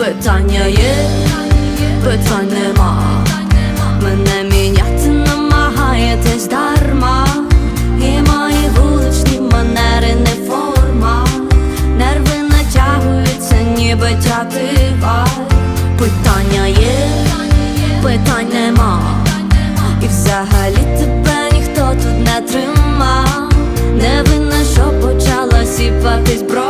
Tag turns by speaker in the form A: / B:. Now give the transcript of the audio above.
A: Питання є, питань нема. Мене міняти намагаєтесь дарма. І мої вуличні манери не форма. Нерви натягуються, ніби тятива. Питання є, питань нема. І взагалі тебе ніхто тут не тримав. Не винна, що почала сіпатись брова.